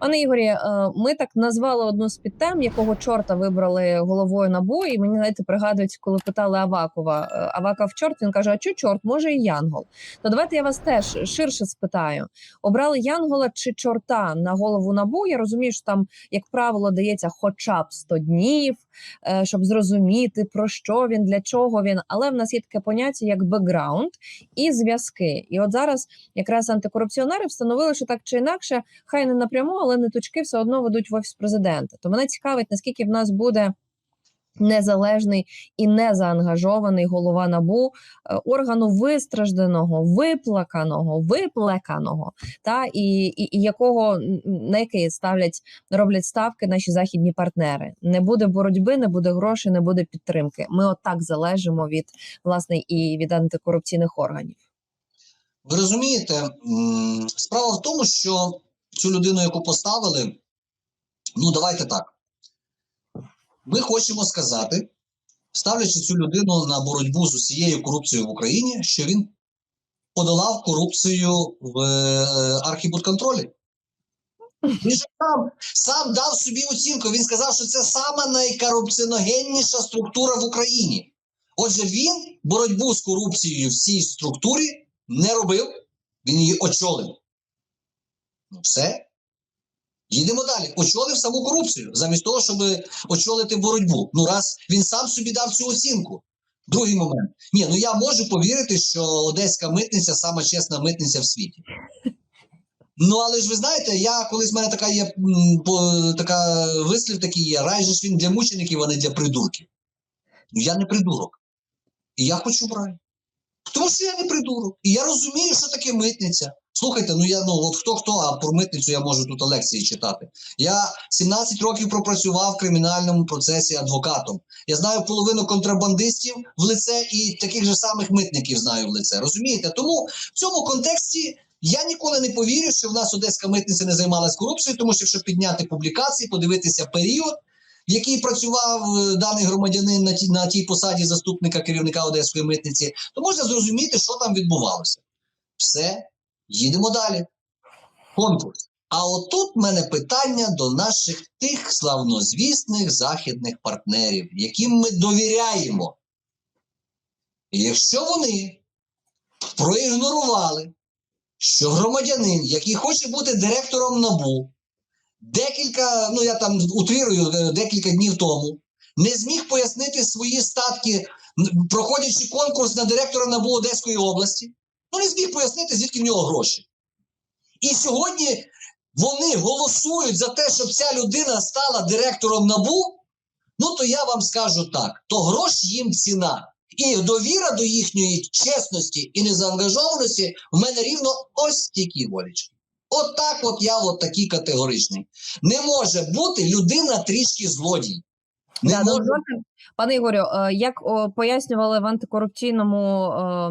Пане Ігорі, е, ми так назвали одну з підтем, якого чорта вибрали головою набу. І мені знаєте, пригадують, коли питали Авакова. е, Аваков чорт. Він каже: А чу чорт, може і Янгол. То давайте я вас теж ширше спитаю: обрали Янгола чи чорта на голову набу? Я розумію, що там, як правило, дається хоча б 100 днів, е, щоб зрозуміти про що він, для чого він. Але в нас є таке поняття як бекграунд і зв'язки. І от зараз якраз антикорупціонери встановили, що так чи інакше, хай не напряму, але ниточки все одно ведуть в офіс президента. То мене цікавить, наскільки в нас буде. Незалежний і незаангажований голова набу е, органу вистражденого, виплаканого, виплеканого, та і, і, і якого на який ставлять роблять ставки наші західні партнери. Не буде боротьби, не буде грошей, не буде підтримки. Ми отак залежимо від власне і від антикорупційних органів. Ви розумієте, справа в тому, що цю людину, яку поставили, ну давайте так. Ми хочемо сказати, ставлячи цю людину на боротьбу з усією корупцією в Україні, що він подолав корупцію в е, архібудконтролі. Він же сам, сам дав собі оцінку. Він сказав, що це сама найкорупціоногенніша структура в Україні. Отже, він боротьбу з корупцією в цій структурі не робив, він її очолив. Ну, все. Їдемо далі. Очолив саму корупцію, замість того, щоб очолити боротьбу. Ну, раз він сам собі дав цю оцінку. Другий момент. Ні, ну я можу повірити, що одеська митниця сама чесна митниця в світі. Ну, але ж ви знаєте, я колись в мене така є така вислів такий є: рай же ж він для мучеників, а не для придурків. Ну, я не придурок. І я хочу в рай. Тому що я не придурок. І я розумію, що таке митниця. Слухайте, ну я ну от хто хто, а про митницю я можу тут лекції читати. Я 17 років пропрацював в кримінальному процесі адвокатом. Я знаю половину контрабандистів в лице і таких же самих митників знаю в лице. Розумієте? Тому в цьому контексті я ніколи не повірю, що в нас одеська митниця не займалась корупцією, тому що якщо підняти публікації, подивитися період, в який працював е, даний громадянин на тій, на тій посаді заступника керівника одеської митниці, то можна зрозуміти, що там відбувалося. Все, їдемо далі. Конкурс. А отут в мене питання до наших тих славнозвісних західних партнерів, яким ми довіряємо. І якщо вони проігнорували, що громадянин, який хоче бути директором НАБУ, декілька, ну я там утрирую е, декілька днів тому, не зміг пояснити свої статки, проходячи конкурс на директора НАБУ Одеської області, ну не зміг пояснити, звідки в нього гроші. І сьогодні вони голосують за те, щоб ця людина стала директором НАБУ. Ну то я вам скажу так: то грош їм ціна. І довіра до їхньої чесності і незаангажованості в мене рівно ось стільки волічки. От так от я от такий категоричний. Не може бути людина трішки злодій. Не Да, може. пане Ігорю, е, як пояснювали в антикорупційному е,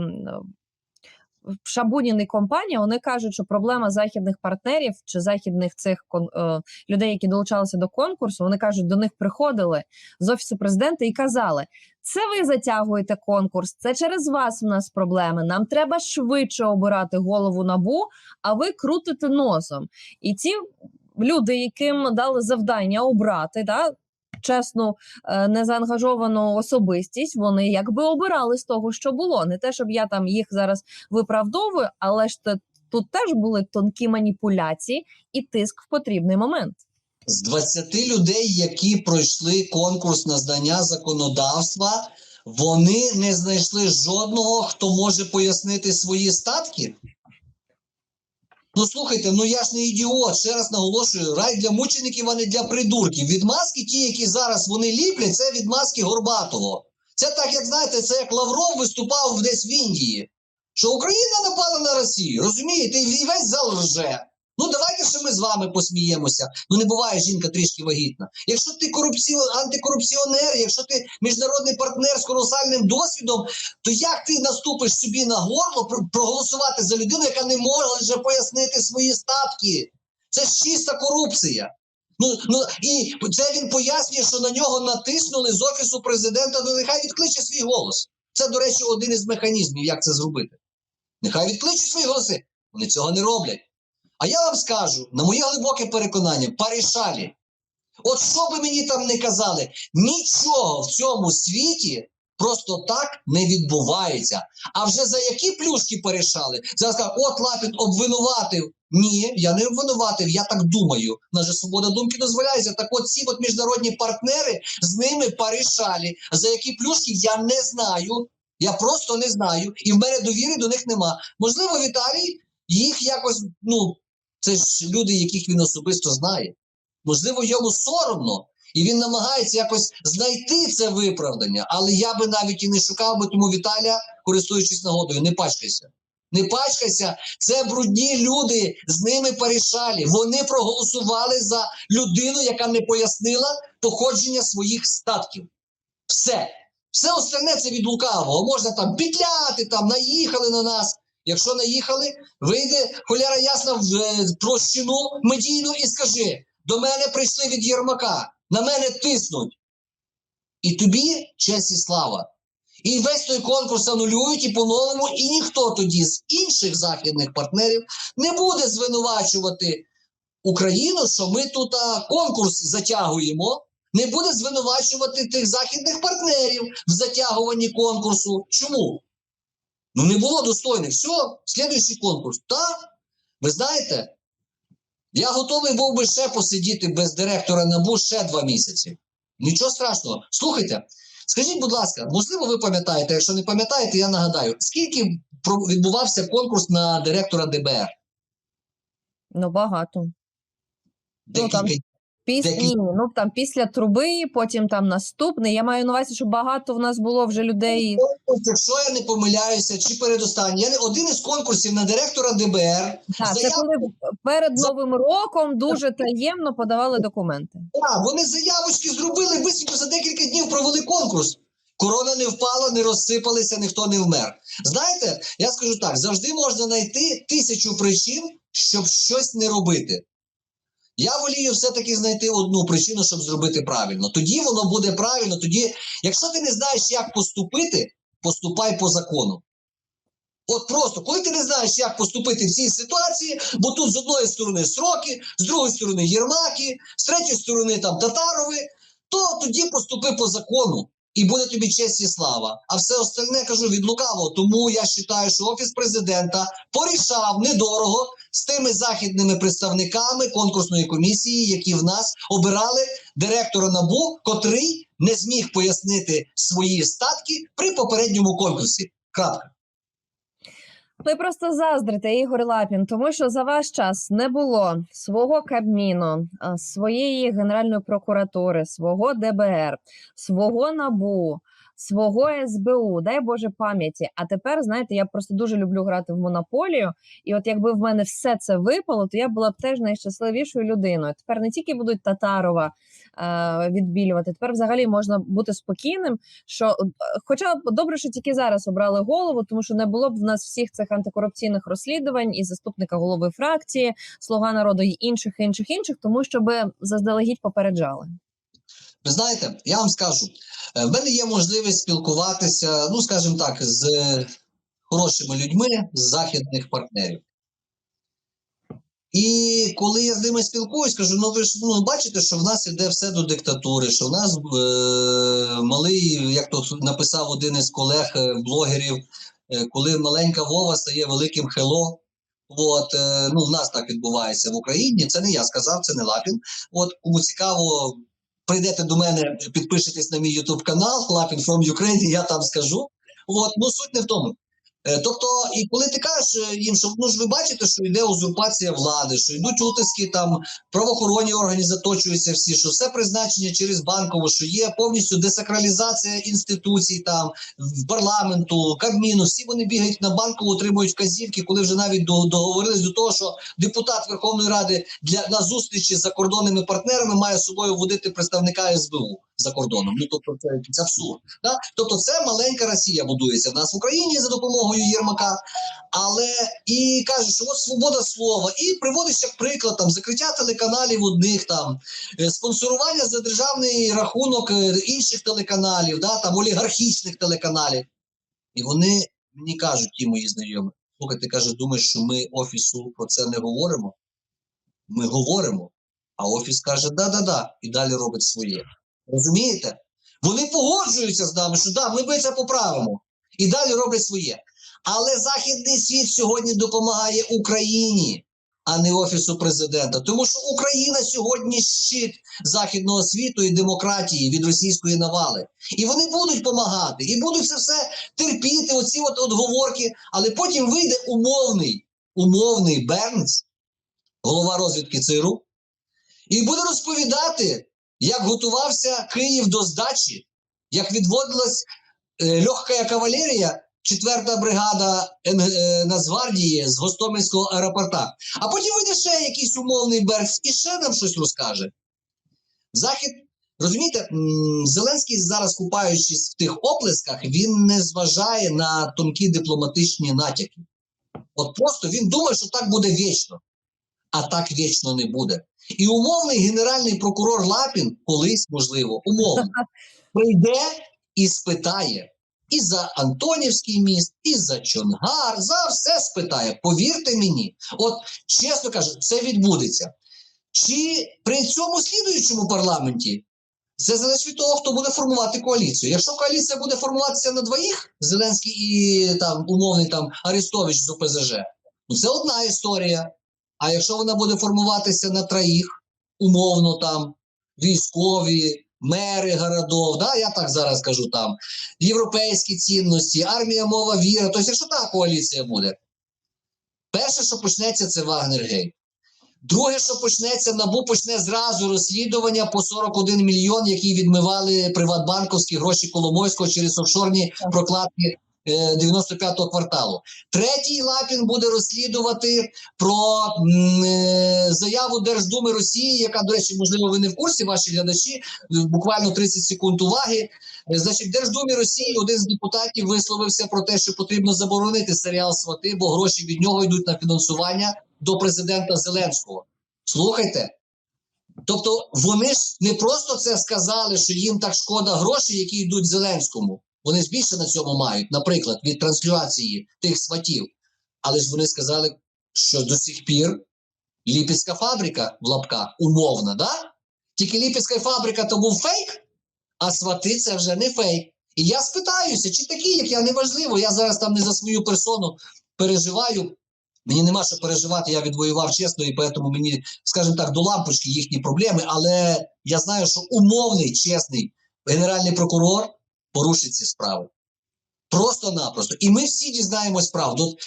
в Шабунін і компанія, вони кажуть, що проблема західних партнерів чи західних цих е, людей, які долучалися до конкурсу, вони кажуть, до них приходили з офісу президента і казали: це ви затягуєте конкурс, це через вас у нас проблеми. Нам треба швидше обирати голову набу, а ви крутите носом. І ці люди, яким дали завдання обрати, да, чесну, е, незаангажовану особистість, вони якби обирали з того, що було. Не те, щоб я там їх зараз виправдовую, але ж тут теж були тонкі маніпуляції і тиск в потрібний момент. З 20 людей, які пройшли конкурс на знання законодавства, вони не знайшли жодного, хто може пояснити свої статки. Ну слухайте, ну я ж не ідіот. Ще раз наголошую, рай для мучеників, а не для придурків. Відмазки, ті, які зараз вони ліплять, це відмазки Горбатого. Це так, як знаєте, це як Лавров виступав десь в Індії. Що Україна напала на Росію, розумієте, і весь зал рже. Ну давайте ще ми з вами посміємося. Ну не буває жінка трішки вагітна. Якщо ти корупціо... антикорупціонер, якщо ти міжнародний партнер з колосальним досвідом, то як ти наступиш собі на горло проголосувати за людину, яка не може пояснити свої статки? Це ж чиста корупція. Ну, ну і це він пояснює, що на нього натиснули з офісу президента. Ну нехай відкличе свій голос. Це, до речі, один із механізмів, як це зробити. Нехай відкличуть свої голоси. Вони цього не роблять. А я вам скажу, на моє глибоке переконання, порішалі. От що би мені там не казали, нічого в цьому світі просто так не відбувається. А вже за які плюшки порішали? Зараз кажуть, от Лапін обвинуватив. Ні, я не обвинуватив, я так думаю. У нас же свобода думки дозволяється. Так от ці от міжнародні партнери з ними порішали. За які плюшки я не знаю. Я просто не знаю. І в мене довіри до них нема. Можливо, Віталій їх якось, ну, це ж люди, яких він особисто знає. Можливо, йому соромно, і він намагається якось знайти це виправдання. Але я би навіть і не шукав би тому Віталія, користуючись нагодою, не пачкайся. Не пачкайся, це брудні люди, з ними порішалі. Вони проголосували за людину, яка не пояснила походження своїх статків. Все. Все остальне це від лукавого. Можна там петляти, там наїхали на нас. Якщо наїхали, вийде холяра ясна в е, площину медійну і скажи: до мене прийшли від Єрмака, на мене тиснуть. І тобі честь і слава. І весь той конкурс анулюють і по-новому, і ніхто тоді з інших західних партнерів не буде звинувачувати Україну, що ми тут а, конкурс затягуємо, не буде звинувачувати тих західних партнерів в затягуванні конкурсу. Чому? Ну не було достойних. Все, слідуючий конкурс. Та, ви знаєте, я готовий був би ще посидіти без директора НАБУ ще два місяці. Нічого страшного. Слухайте, скажіть, будь ласка, можливо, ви пам'ятаєте, якщо не пам'ятаєте, я нагадаю, скільки відбувався конкурс на директора ДБР? Ну багато. Ну, там Після Які? ну там після труби, потім там наступний. Я маю на увазі, що багато в нас було вже людей. якщо я не помиляюся, чи передостанній, я не один із конкурсів на директора ДБР. Так, це коли перед новим роком дуже таємно подавали документи. Так, вони заявочки зробили, бисенько за декілька днів провели конкурс. Корона не впала, не розсипалися, ніхто не вмер. Знаєте, я скажу так: завжди можна знайти тисячу причин, щоб щось не робити. Я волію все-таки знайти одну причину, щоб зробити правильно. Тоді воно буде правильно. Тоді, якщо ти не знаєш, як поступити, поступай по закону. От просто, коли ти не знаєш, як поступити в цій ситуації, бо тут з одної сторони сроки, з другої сторони Єрмаки, з третьої сторони там Татарови, то тоді поступи по закону. І буде тобі честь і слава. А все остальне кажу від лукавого. Тому я вважаю, що офіс президента порішав недорого з тими західними представниками конкурсної комісії, які в нас обирали директора НАБУ, котрий не зміг пояснити свої статки при попередньому конкурсі. Крапка. Ви просто заздрите, Ігор Лапін, тому що за ваш час не було свого Кабміну, своєї Генеральної прокуратури, свого ДБР, свого НАБУ, свого СБУ, дай Боже пам'яті. А тепер, знаєте, я просто дуже люблю грати в монополію. І от якби в мене все це випало, то я була б теж найщасливішою людиною. Тепер не тільки будуть Татарова е, відбілювати, тепер взагалі можна бути спокійним. Що, е, хоча добре, що тільки зараз обрали голову, тому що не було б в нас всіх цих антикорупційних розслідувань і заступника голови фракції, слуга народу і інших, інших, інших, тому щоб заздалегідь попереджали. Ви знаєте, я вам скажу, е, в мене є можливість спілкуватися, ну скажімо так, з хорошими людьми з західних партнерів. І коли я з ними спілкуюсь, кажу: ну ви ж ну, бачите, що в нас іде все до диктатури, що в нас е, малий, як то написав один із колег е, блогерів, е, коли маленька Вова стає великим хело. От, е, ну, в нас так відбувається в Україні. Це не я сказав, це не Лапін. От кому цікаво, прийдете до мене, підпишетесь на мій YouTube канал Лапін from Ukraine, я там скажу. От, ну суть не в тому. Е, Тобто, і коли ти кажеш е, їм, що ну ж ви бачите, що йде узурпація влади, що йдуть утиски, там правоохоронні органи заточуються всі, що все призначення через банкову, що є повністю десакралізація інституцій, там в парламенту, Кабміну, всі вони бігають на банкову, отримують вказівки, коли вже навіть до- договорились до того, що депутат Верховної Ради для на зустрічі з закордонними партнерами має з собою водити представника СБУ за кордоном. Ну тобто це, це абсурд. Да? Тобто, це маленька Росія будується в нас в Україні за допомогою Єрмака. Але і каже, що от свобода слова, і приводить як приклад там закриття телеканалів одних там, е, спонсорування за державний рахунок е, інших телеканалів, да, там олігархічних телеканалів. І вони мені кажуть, ті мої знайомі, слухай, ти каже, думаєш, що ми офісу про це не говоримо? Ми говоримо, а офіс каже да-да-да, і далі робить своє. Розумієте? Вони погоджуються з нами, що да, ми би це поправимо. І далі роблять своє. Але Західний світ сьогодні допомагає Україні, а не Офісу президента. Тому що Україна сьогодні щит західного світу і демократії від російської навали. І вони будуть допомагати, і будуть це все терпіти, оці от отговорки, але потім вийде умовний, умовний Бернс, голова розвідки ЦРУ, і буде розповідати, як готувався Київ до здачі, як відводилась е, легка кавалерія, 4-та бригада Н- е, Нацгвардії з Гостомельського аеропорта. А потім вийде ще якийсь умовний Бернс і ще нам щось розкаже. Захід, розумієте, Зеленський зараз, купаючись в тих оплесках, він не зважає на тонкі дипломатичні натяки. От просто він думає, що так буде вічно, а так вічно не буде. І умовний генеральний прокурор Лапін, колись, можливо, умовно, прийде і спитає і за Антонівський міст, і за Чонгар, за все спитає. Повірте мені, от чесно кажу, це відбудеться. Чи при цьому слідуючому парламенті це залежить від того, хто буде формувати коаліцію. Якщо коаліція буде формуватися на двоїх, Зеленський і там умовний там Арестович з ОПЗЖ, ну це одна історія. А якщо вона буде формуватися на троїх, умовно там військові, мери городов, да, я так зараз кажу там, європейські цінності, армія, мова, віра. Тобто, якщо та коаліція буде, перше, що почнеться, це Вагнергейт. Друге, що почнеться, набу почне зразу розслідування по 41 мільйон, які відмивали приватбанковські гроші Коломойського через офшорні прокладки 95-го кварталу. Третій Лапін буде розслідувати про е, заяву Держдуми Росії, яка, до речі, можливо, ви не в курсі, ваші глядачі, е, буквально 30 секунд уваги. Е, Значить, в Держдумі Росії один з депутатів висловився про те, що потрібно заборонити серіал Свати, бо гроші від нього йдуть на фінансування до президента Зеленського. Слухайте. Тобто вони ж не просто це сказали, що їм так шкода грошей, які йдуть Зеленському. Вони ж більше на цьому мають, наприклад, від трансляції тих сватів. Але ж вони сказали, що до сих пір Ліпецька фабрика в лапках умовна, да? Тільки Ліпецька фабрика то був фейк, а свати це вже не фейк. І я спитаюся, чи такі, як я, неважливо. Я зараз там не за свою персону переживаю. Мені нема що переживати, я відвоював чесно, і тому мені, скажімо так, до лампочки їхні проблеми. Але я знаю, що умовний, чесний генеральний прокурор порушить ці справи. Просто-напросто. І ми всі дізнаємось правду.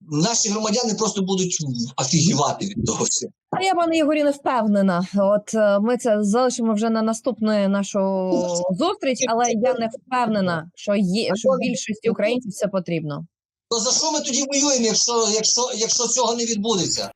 Наші громадяни просто будуть офігівати від того всього. А я, пане Ігорі, не впевнена. От е, ми це залишимо вже на наступну нашу зустріч, але я не впевнена, що є що більшості українців це потрібно. То за що ми тоді воюємо, якщо, якщо, якщо цього не відбудеться?